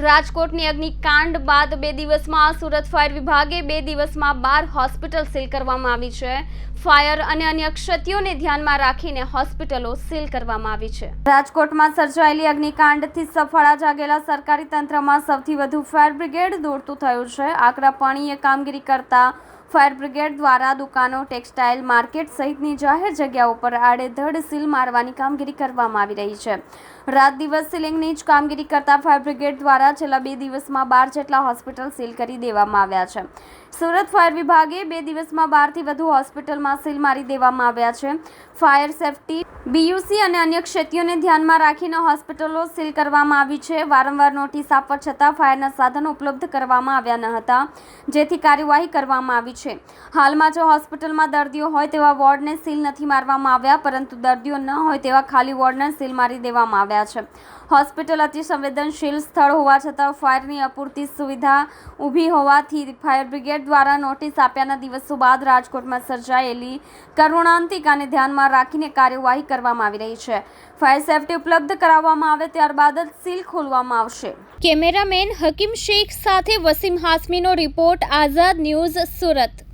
રાજકોટની અગ્નિકાંડ બાદ બે દિવસમાં સુરત ફાયર વિભાગે બે દિવસમાં બાર હોસ્પિટલ સીલ કરવામાં આવી છે. ફાયર અને અન્ય ક્ષતિઓને ધ્યાનમાં રાખીને હોસ્પિટલો સીલ કરવામાં આવી છે. રાજકોટમાં સર્જાયેલી અગ્નિકાંડથી સફળા જાગેલા સરકારી તંત્રમાં સૌથી વધુ ફાયર બ્રિગેડ દોડતું થયું છે. આકરા પાણીએ કામગીરી કરતા ફાયર બ્રિગેડ દ્વારા દુકાનો, ટેક્સટાઇલ માર્કેટ સહિતની જાહેર જગ્યાઓ પર આડેધડ સીલ મારવાની કામગીરી કરવામાં આવી રહી છે. રાત દિવસ સીલિંગની જ કામગીરી કરતા ફાયર બ્રિગેડ દ્વારા છેલ્લા બે દિવસમાં બાર જેટલા હોસ્પિટલ સીલ કરી દેવામાં આવ્યા છે. સુરત ફાયર વિભાગે બે દિવસમાં બારથી વધુ હોસ્પિટલમાં સીલ મારી દેવામાં આવ્યા છે. ફાયર સેફટી, બીયુસી અને અન્ય ક્ષેત્રીઓને ધ્યાનમાં રાખીને હોસ્પિટલો સીલ કરવામાં આવી છે. વારંવાર નોટિસ આપવા છતાં ફાયરના સાધનો ઉપલબ્ધ કરવામાં આવ્યા ન હતા. જેથી કાર્યવાહી કરવામાં આવી છે. હાલમાં જો હોસ્પિટલમાં દર્દીઓ હોય તેવા વોર્ડને સીલ નથી મારવામાં આવ્યા, પરંતુ દર્દીઓ ન હોય તેવા ખાલી વોર્ડને સીલ મારી દેવામાં આવ્યા છે. હોસ્પિટલ અતિ સંવેદનશીલ સ્થળ હોવા છતાં ફાયરની અપૂરતી સુવિધા ઊભી હોવાથી ફાયર બ્રિગેડ દ્વારા નોટિસ આપ્યાના દિવસો બાદ રાજકોટમાં સર્જાયેલી કરુણાંતિકાને ધ્યાનમાં રાખીને કાર્યવાહી કરવામાં આવી રહી છે. ફાયર સેફટી ઉપલબ્ધ કરાવવામાં આવે ત્યારબાદ જ સીલ ખોલવામાં આવશે. કેમેરામેન હકીમ શેખ સાથે વસીમ હાસમીનો રિપોર્ટ, આઝાદ ન્યૂઝ સુરત